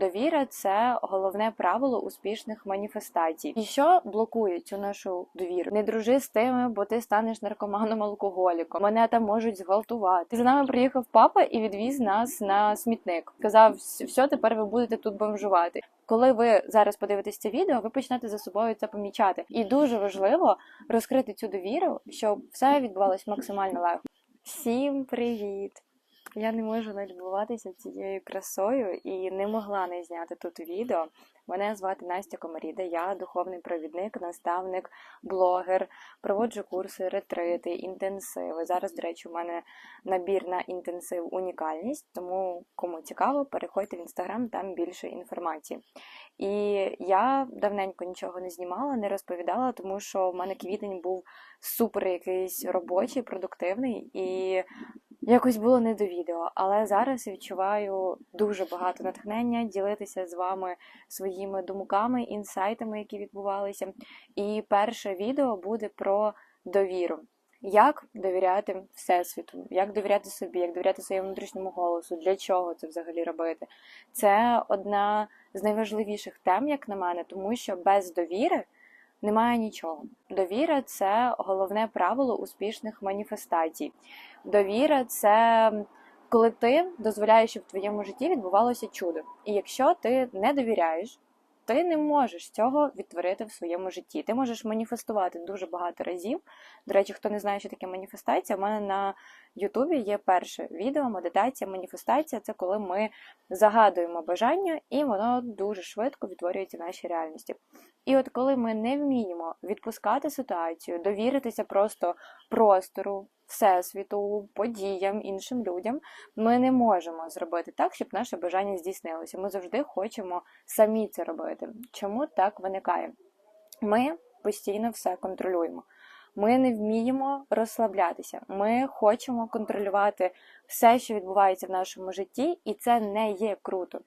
Довіра це головне правило успішних маніфестацій. І що блокує цю нашу довіру? Не дружи з тими, бо ти станеш наркоманом алкоголіком. Мене там можуть зґвалтувати. За нами приїхав папа і відвіз нас на смітник. Сказав, все, тепер ви будете тут бомжувати. Коли ви зараз подивитесь це відео, ви почнете за собою це помічати. І дуже важливо розкрити цю довіру, щоб все відбувалось максимально легко. Всім привіт! Я не можу налюбуватися цією красою і не могла не зняти тут відео. Мене звати Настя Комаріда, я духовний провідник, наставник, блогер, проводжу курси, ретрити, інтенсиви. Зараз, до речі, у мене набір на інтенсив унікальність, тому кому цікаво, переходьте в інстаграм, там більше інформації. І я давненько нічого не знімала, не розповідала, тому що в мене квітень був супер якийсь робочий, продуктивний і якось було не до відео. Але зараз відчуваю дуже багато натхнення ділитися з вами своїми думками, інсайтами, які відбувалися. І перше відео буде про довіру. Як довіряти Всесвіту, як довіряти собі, як довіряти своєму внутрішньому голосу, для чого це взагалі робити? Це одна з найважливіших тем, як на мене, тому що без довіри немає нічого. Довіра це головне правило успішних маніфестацій. Довіра це коли ти дозволяєш, щоб в твоєму житті відбувалося чудо. І якщо ти не довіряєш, ти не можеш цього відтворити в своєму житті. Ти можеш маніфестувати дуже багато разів. До речі, хто не знає, що таке маніфестація, у мене на Ютубі є перше відео, медитація, маніфестація це коли ми загадуємо бажання, і воно дуже швидко відтворюється в нашій реальності. І от коли ми не вміємо відпускати ситуацію, довіритися просто простору, всесвіту, подіям, іншим людям, ми не можемо зробити так, щоб наше бажання здійснилося. Ми завжди хочемо самі це робити. Чому так виникає? Ми постійно все контролюємо. Ми не вміємо розслаблятися. Ми хочемо контролювати все, що відбувається в нашому житті, і це не є круто.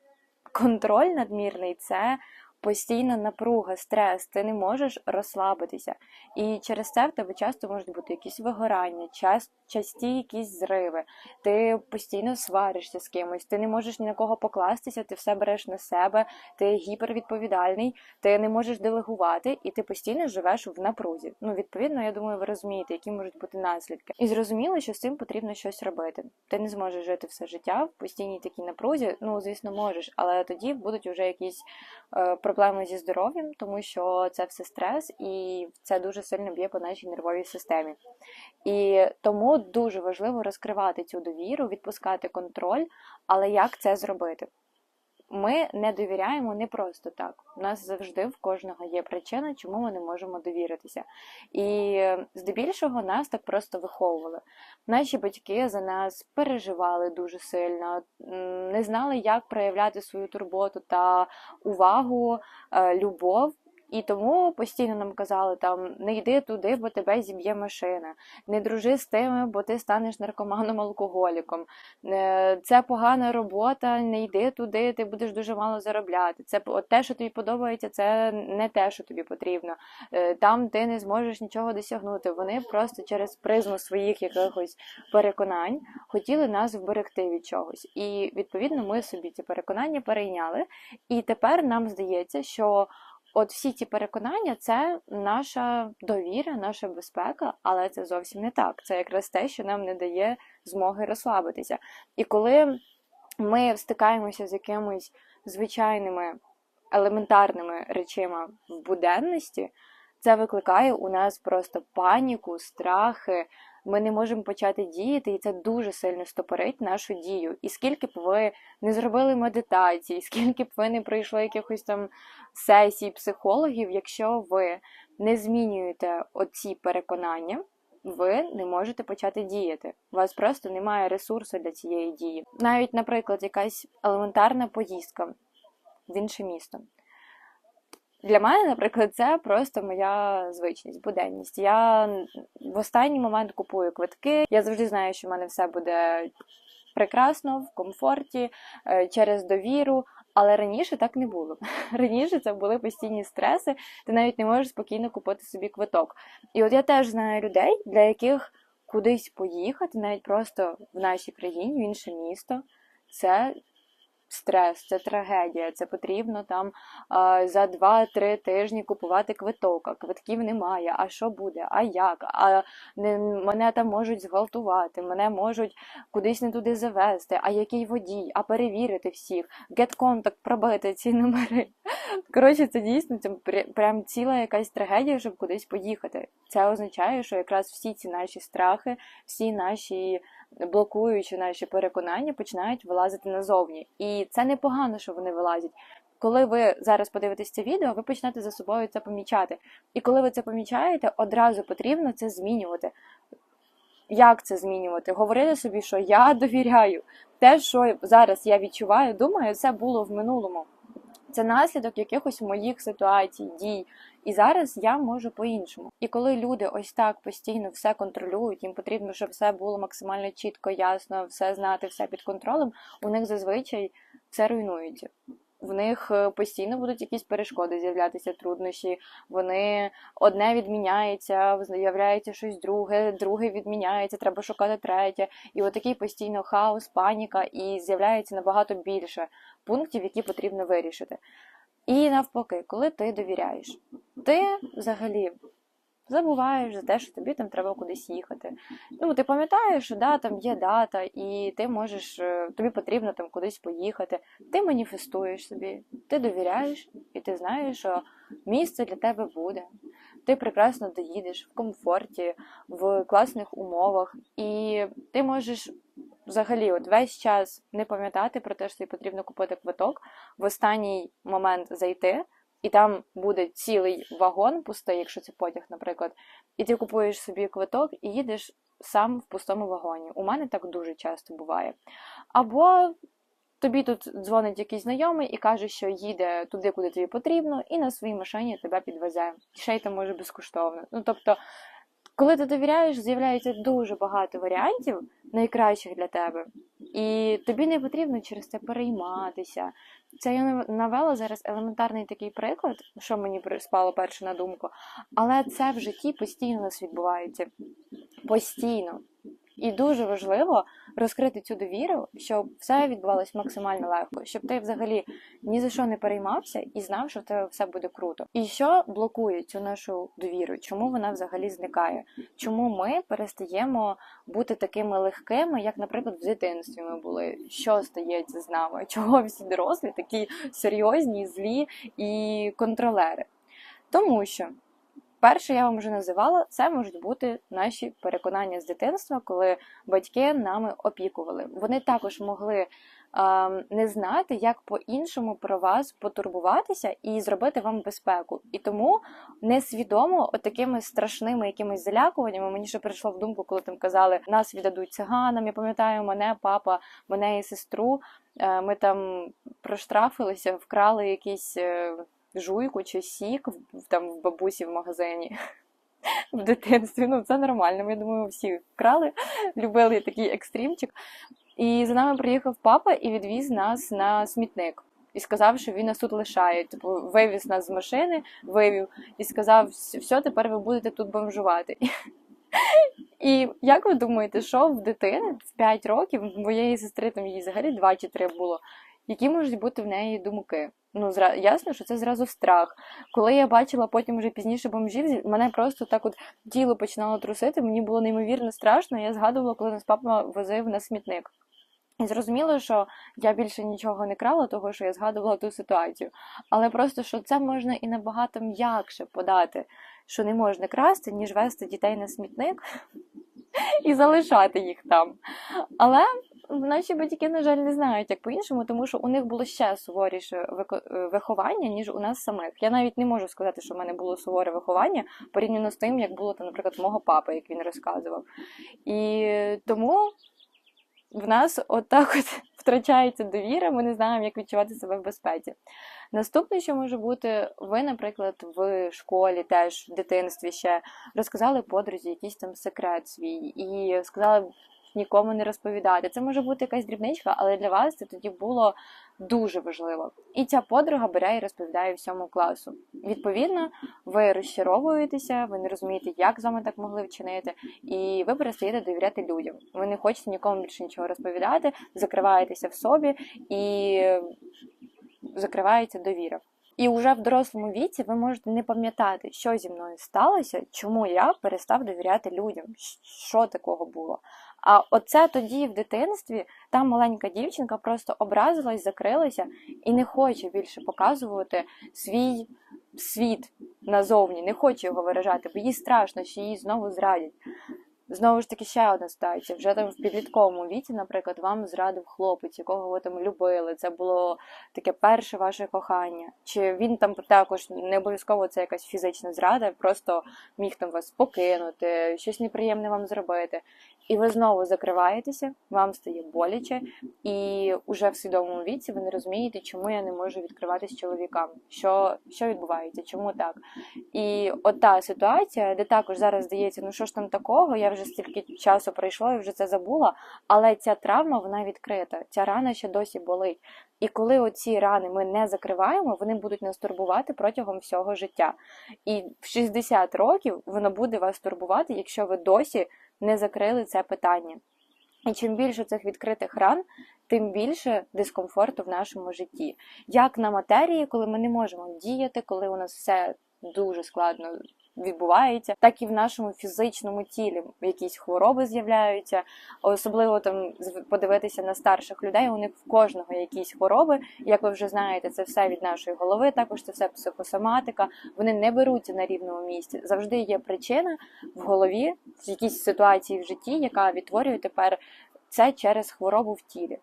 Контроль надмірний це постійна напруга, стрес, ти не можеш розслабитися. І через це в тебе часто можуть бути якісь вигорання, час, часті якісь зриви, ти постійно сваришся з кимось, ти не можеш ні на кого покластися, ти все береш на себе, ти гіпервідповідальний, ти не можеш делегувати, і ти постійно живеш в напрузі. Ну, відповідно, я думаю, ви розумієте, які можуть бути наслідки. І зрозуміло, що з цим потрібно щось робити. Ти не зможеш жити все життя в постійній такій напрузі. Ну, звісно, можеш, але тоді будуть вже якісь е, проблеми зі здоров'ям, тому що це все стрес, і це дуже сильно б'є по нашій нервовій системі. І тому дуже важливо розкривати цю довіру, відпускати контроль, але як це зробити? Ми не довіряємо не просто так. У нас завжди в кожного є причина, чому ми не можемо довіритися. І здебільшого нас так просто виховували. Наші батьки за нас переживали дуже сильно, не знали, як проявляти свою турботу та увагу, е, любов. І тому постійно нам казали, там не йди туди, бо тебе зіб'є машина, не дружи з тими, бо ти станеш наркоманом алкоголіком. Е, це погана робота, не йди туди, ти будеш дуже мало заробляти. Це от те, що тобі подобається, це не те, що тобі потрібно. Е, там ти не зможеш нічого досягнути. Вони просто через призму своїх якихось переконань хотіли нас вберегти від чогось. І відповідно ми собі ці переконання перейняли. І тепер нам здається, що. От всі ці переконання це наша довіра, наша безпека, але це зовсім не так. Це якраз те, що нам не дає змоги розслабитися. І коли ми стикаємося з якимись звичайними елементарними речима в буденності, це викликає у нас просто паніку, страхи. Ми не можемо почати діяти, і це дуже сильно стопорить нашу дію. І скільки б ви не зробили медитації, скільки б ви не пройшли якихось там сесій психологів, якщо ви не змінюєте оці переконання, ви не можете почати діяти. У вас просто немає ресурсу для цієї дії. Навіть, наприклад, якась елементарна поїздка в інше місто. Для мене, наприклад, це просто моя звичність, буденність. Я в останній момент купую квитки. Я завжди знаю, що в мене все буде прекрасно, в комфорті, е, через довіру. Але раніше так не було. Раніше це були постійні стреси, ти навіть не можеш спокійно купити собі квиток. І от я теж знаю людей, для яких кудись поїхати, навіть просто в нашій країні, в інше місто, це стрес, це трагедія. Це потрібно там за 2-3 тижні купувати квиток. А квитків немає. А що буде? А як? А не, мене там можуть зґвалтувати, мене можуть кудись не туди завести. А який водій? А перевірити всіх, get contact, пробити ці номери. Коротше, це дійсно це пря- прям ціла якась трагедія, щоб кудись поїхати. Це означає, що якраз всі ці наші страхи, всі наші блокуючі наші переконання починають вилазити назовні. І це непогано, що вони вилазять. Коли ви зараз подивитесь це відео, ви почнете за собою це помічати. І коли ви це помічаєте, одразу потрібно це змінювати. Як це змінювати? Говорити собі, що я довіряю. Те, що зараз я відчуваю, думаю, це було в минулому. Це наслідок якихось моїх ситуацій, дій. І зараз я можу по-іншому. І коли люди ось так постійно все контролюють, їм потрібно, щоб все було максимально чітко, ясно, все знати, все під контролем, у них зазвичай все руйнується. В них е, постійно будуть якісь перешкоди з'являтися труднощі. Вони одне відміняється, з'являється щось друге, друге відміняється, треба шукати третє. І отакий постійно хаос, паніка, і з'являється набагато більше пунктів, які потрібно вирішити. І навпаки, коли ти довіряєш, ти взагалі забуваєш за те, що тобі там треба кудись їхати. Ну, ти пам'ятаєш, що да, там є дата, і ти можеш, е, тобі потрібно там кудись поїхати. Ти маніфестуєш собі, ти довіряєш, і ти знаєш, що місце для тебе буде. Ти прекрасно доїдеш в комфорті, в класних умовах, і ти можеш взагалі от весь час не пам'ятати про те, що тобі потрібно купити квиток, в останній момент зайти, і там буде цілий вагон пустий, якщо це потяг, наприклад, і ти купуєш собі квиток і їдеш сам в пустому вагоні. У мене так дуже часто буває. Або тобі тут дзвонить якийсь знайомий і каже, що їде туди, куди тобі потрібно, і на своїй машині тебе підвезе. Ще й там може безкоштовно. Ну тобто, коли ти довіряєш, з'являється дуже багато варіантів найкращих для тебе. І тобі не потрібно через це перейматися. Це я навела зараз елементарний такий приклад, що мені при- спало перше на думку, але це в житті постійно у нас відбувається. Постійно. І дуже важливо розкрити цю довіру, щоб все відбувалось максимально легко, щоб ти взагалі ні за що не переймався і знав, що в тебе все буде круто. І що блокує цю нашу довіру? Чому вона взагалі зникає? Чому ми перестаємо бути такими легкими, як, наприклад, в дитинстві ми були? Що стається з нами? Чого всі дорослі такі серйозні, злі і контролери? Тому що Перше, я вам вже називала, це можуть бути наші переконання з дитинства, коли батьки нами опікували. Вони також могли е, не знати, як по-іншому про вас потурбуватися і зробити вам безпеку. І тому несвідомо такими страшними якимись залякуваннями мені ще прийшло в думку, коли там казали, нас віддадуть циганам. Я пам'ятаю, мене, папа, мене і сестру. е, Ми там проштрафилися, вкрали якісь. Жуйку чи сік там в бабусі в магазині в дитинстві. Ну, це нормально. Я думаю, всі вкрали, любили такий екстримчик. І за нами приїхав папа і відвіз нас на смітник. І сказав, що він нас тут лишає. Типу, вивіз нас з машини, вивів і сказав: все, тепер ви будете тут бомжувати. І як ви думаєте, що в дитини в 5 років, моєї сестри там їй взагалі 2 чи 3 було, які можуть бути в неї думки? Ну, зра... ясно, що це зразу страх. Коли я бачила потім вже пізніше бомжів, мене просто так от тіло починало трусити, мені було неймовірно страшно. Я згадувала, коли нас папа возив на смітник. І зрозуміло, що я більше нічого не крала, того що я згадувала ту ситуацію. Але просто що це можна і набагато м'якше подати, що не можна красти, ніж вести дітей на смітник і залишати їх там. Але наші батьки, на жаль, не знають як по-іншому, тому що у них було ще суворіше е, виховання, ніж у нас самих. Я навіть не можу сказати, що в мене було суворе виховання порівняно з тим, як було там, наприклад, мого папи, як він розказував. І тому в нас отак от втрачається довіра, ми не знаємо, як відчувати себе в безпеці. Наступне, що може бути, ви, наприклад, в школі, теж в дитинстві ще розказали подрузі якийсь там секрет свій і сказали нікому не розповідати. Це може бути якась дрібничка, але для вас це тоді було дуже важливо. І ця подруга бере і розповідає всьому класу. Відповідно, ви розчаровуєтеся, ви не розумієте, як з вами так могли вчинити, і ви перестаєте довіряти людям. Ви не хочете нікому більше нічого розповідати, закриваєтеся в собі і закривається довіра. І вже в дорослому віці ви можете не пам'ятати, що зі мною сталося, чому я перестав довіряти людям, що такого було. А оце тоді в дитинстві та маленька дівчинка просто образилась, закрилася і не хоче більше показувати свій світ назовні, не хоче його виражати, бо їй страшно, що її знову зрадять. Знову ж таки, ще одна ситуація. Вже там в підлітковому віці, наприклад, вам зрадив хлопець, якого ви там любили. Це було таке перше ваше кохання. Чи він там також не обов'язково це якась фізична зрада, просто міг там вас покинути, щось неприємне вам зробити. І ви знову закриваєтеся, вам стає боляче, і уже в свідомому віці ви не розумієте, чому я не можу відкриватися чоловікам, що що відбувається, чому так. І от та ситуація, де також зараз здається, ну що ж там такого, я вже стільки часу пройшло і вже це забула. Але ця травма вона відкрита, ця рана ще досі болить. І коли оці рани ми не закриваємо, вони будуть нас турбувати протягом всього життя. І в 60 років воно буде вас турбувати, якщо ви досі не закрили це питання. І чим більше цих відкритих ран, тим більше дискомфорту в нашому житті. Як на матерії, коли ми не можемо діяти, коли у нас все дуже складно відбувається, так і в нашому фізичному тілі якісь хвороби з'являються. Особливо там подивитися на старших людей. У них в кожного якісь хвороби. Як ви вже знаєте, це все від нашої голови. Також це все психосоматика. Вони не беруться на рівному місці. Завжди є причина в голові в якійсь ситуації в житті, яка відтворює тепер це через хворобу в тілі.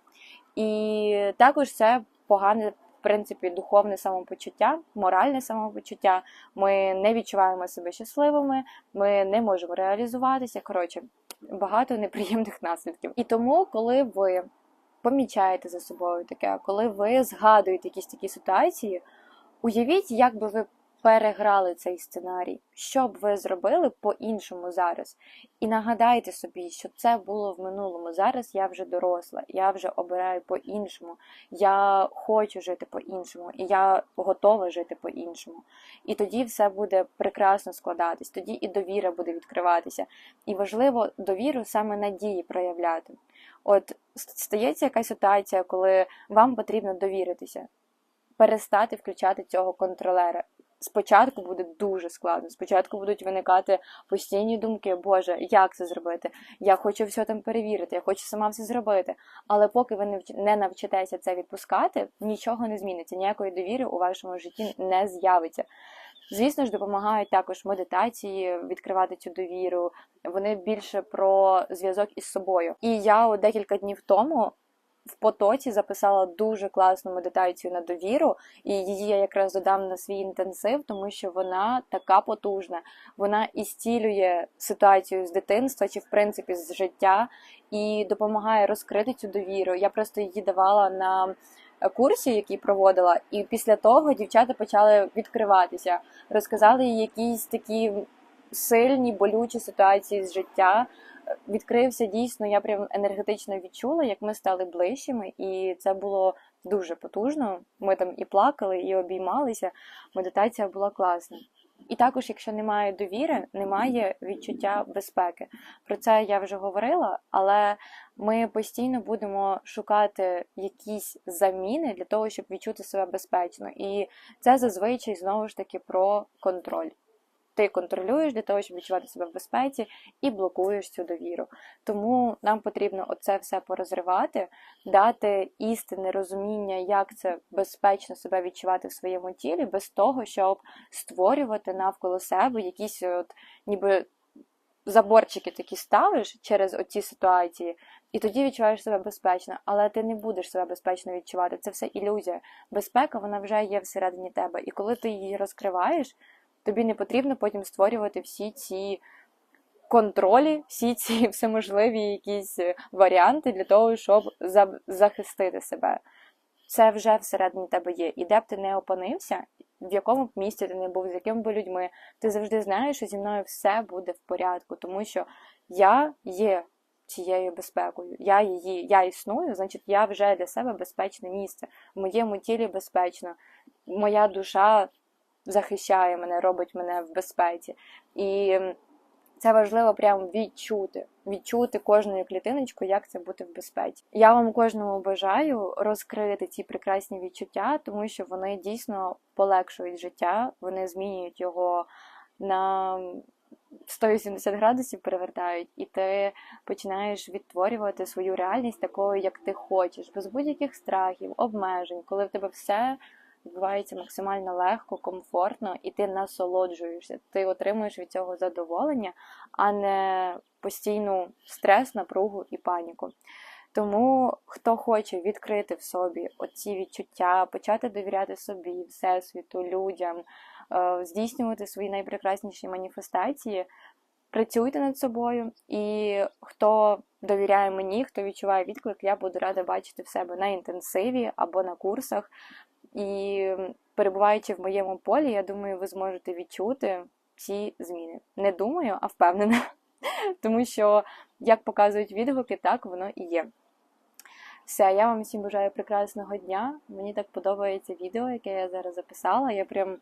І також це погане принципі духовне самопочуття, моральне самопочуття. Ми не відчуваємо себе щасливими, ми не можемо реалізуватися. Коротше, багато неприємних наслідків. І тому, коли ви помічаєте за собою таке, коли ви згадуєте якісь такі ситуації, уявіть, як би ви переграли цей сценарій, що б ви зробили по-іншому зараз. І нагадайте собі, що це було в минулому. Зараз я вже доросла, я вже обираю по-іншому, я хочу жити по-іншому, і я готова жити по-іншому. І тоді все буде прекрасно складатись, тоді і довіра буде відкриватися. І важливо довіру саме надії проявляти. От стається якась ситуація, коли вам потрібно довіритися, перестати включати цього контролера. Спочатку буде дуже складно. Спочатку будуть виникати постійні думки, Боже, як це зробити? Я хочу все там перевірити, я хочу сама все зробити. Але поки ви не навчитеся це відпускати, нічого не зміниться, ніякої довіри у вашому житті не з'явиться. Звісно ж, допомагають також медитації відкривати цю довіру. Вони більше про зв'язок із собою. І я декілька днів тому в потоці записала дуже класну медитацію на довіру, і її я якраз додам на свій інтенсив, тому що вона така потужна. Вона істілює ситуацію з дитинства чи, в принципі, з життя, і допомагає розкрити цю довіру. Я просто її давала на курсі, який проводила, і після того дівчата почали відкриватися, розказали їй якісь такі сильні, болючі ситуації з життя відкрився дійсно, я прям енергетично відчула, як ми стали ближчими, і це було дуже потужно. Ми там і плакали, і обіймалися. Медитація була класна. І також, якщо немає довіри, немає відчуття безпеки. Про це я вже говорила, але ми постійно будемо шукати якісь заміни для того, щоб відчути себе безпечно. І це зазвичай знову ж таки про контроль ти контролюєш для того, щоб відчувати себе в безпеці, і блокуєш цю довіру. Тому нам потрібно оце все порозривати, дати істинне розуміння, як це безпечно себе відчувати в своєму тілі, без того, щоб створювати навколо себе якісь от ніби. Заборчики такі ставиш через оці ситуації, і тоді відчуваєш себе безпечно, але ти не будеш себе безпечно відчувати. Це все ілюзія. Безпека вона вже є всередині тебе. І коли ти її розкриваєш, Тобі не потрібно потім створювати всі ці контролі, всі ці всеможливі якісь е, варіанти для того, щоб захистити себе. Це вже всередині тебе є. І де б ти не опинився, в якому б місці ти не був, з якими б людьми, ти завжди знаєш, що зі мною все буде в порядку, тому що я є цією безпекою. Я її, я існую, значить, я вже для себе безпечне місце. В моєму тілі безпечно. Моя душа захищає мене, робить мене в безпеці. І це важливо прямо відчути, відчути кожною клітиночкою, як це бути в безпеці. Я вам кожному бажаю розкрити ці прекрасні відчуття, тому що вони дійсно полегшують життя, вони змінюють його на 180 градусів перевертають, і ти починаєш відтворювати свою реальність такою, як ти хочеш, без будь-яких страхів, обмежень, коли в тебе все відбувається максимально легко, комфортно, і ти насолоджуєшся. Ти отримуєш від цього задоволення, а не постійну стрес, напругу і паніку. Тому хто хоче відкрити в собі оці відчуття, почати довіряти собі, всесвіту, людям, е, здійснювати свої найпрекрасніші маніфестації, працюйте над собою. І хто довіряє мені, хто відчуває відклик, я буду рада бачити в себе на інтенсиві або на курсах. І перебуваючи в моєму полі, я думаю, ви зможете відчути ці зміни. Не думаю, а впевнена. Тому що, як показують відгуки, так воно і є. Все, я вам всім бажаю прекрасного дня. Мені так подобається відео, яке я зараз записала. Я прям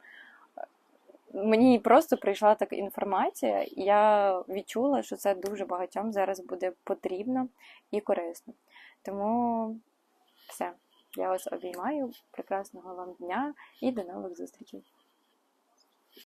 мені просто прийшла така інформація, і я відчула, що це дуже багатьом зараз буде потрібно і корисно. Тому все, я вас обіймаю. Прекрасного вам дня і до нових зустрічей!